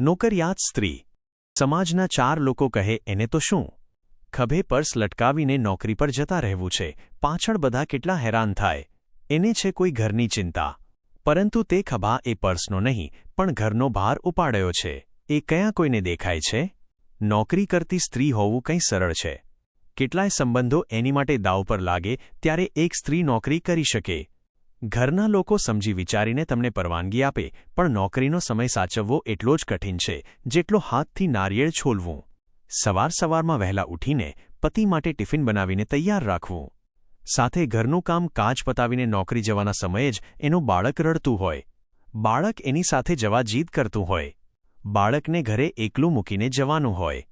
નોકરિયાત સ્ત્રી. સમાજના ચાર લોકો કહે, એને તો શું? ખભે પર્સ લટકાવીને નોકરી પર જતા રહેવું છે. પાછળ બધા કેટલા હેરાન થાય. એને છે કોઈ ઘરની ચિંતા. પરંતુ તે ખભા એ પર્સનો નહીં, પણ ઘરનો ભાર ઉપાડ્યો છે. એ કયા કોઈને દેખાય છે? નોકરી કરતી સ્ત્રી હોવું કંઈ સરળ છે. કેટલાય સંબંધો એની માટે દાવ પર લાગે, ત્યારે એક સ્ત્રી નોકરી કરી શકે. ઘરના લોકો સમજી વિચારીને તમને પરવાનગી આપે, પણ નોકરીનો સમય સાચવવો એટલો જ કઠિન છે, જેટલો હાથથી નારિયેળ છોલવું. સવાર સવારમાં વહેલા ઉઠીને પતિ માટે ટિફિન બનાવીને તૈયાર રાખવું. સાથે ઘરનું કામ કાચ પતાવીને નોકરી જવાના સમયે જ એનું બાળક રડતું હોય. બાળક એની સાથે જવા જીદ કરતું હોય. બાળકને ઘરે એકલું મૂકીને જવાનું હોય.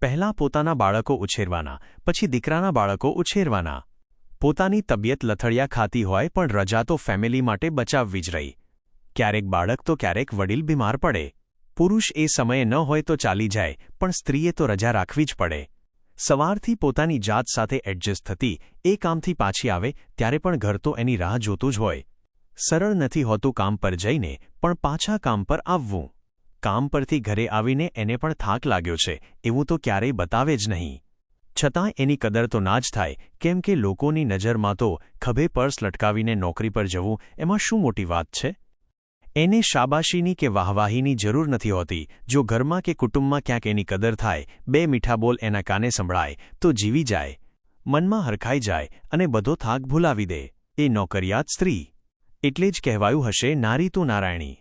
પહેલાં પોતાના બાળકો ઉછેરવાના, પછી દીકરાના બાળકો ઉછેરવાના. પોતાની તબિયત લથડિયા ખાતી હોય પણ રજા તો ફેમિલી માટે બચાવવી જ રહી. ક્યારેક બાળક તો ક્યારેક વડીલ બીમાર પડે. પુરુષ એ સમયે ન હોય તો ચાલી જાય, પણ સ્ત્રીએ તો રજા રાખવી જ પડે. સવારથી પોતાની જાત સાથે એડજસ્ટ થતી, એ કામથી પાછી આવે, ત્યારે પણ ઘર તો એની રાહ જોતું જ હોય. સરળ નથી હોતું કામ પર જઈને, પણ પાછા કામ પર આવવું. કામ પરથી ઘરે આવીને એને પણ થાક લાગ્યો છે, એવું તો ક્યારેય બતાવે જ નહીં. છતાં એની કદર તો ના જ થાય, કેમ કે લોકોની નજરમાં તો ખભે પર્સ લટકાવીને નોકરી પર જવું, એમાં શું મોટી વાત છે? એને શાબાશીની કે વાહવાહીની જરૂર નથી હોતી, જો ઘરમાં કે કુટુંબમાં ક્યાંક એની કદર થાય, બે મીઠા બોલ એના કાને સંભળાય, તો જીવી જાય, મનમાં હરખાઈ જાય અને બધો થાક ભૂલાવી દે. એ નોકરિયાત સ્ત્રી. એટલે જ કહેવાયું હશે, નારી તું નારાયણી.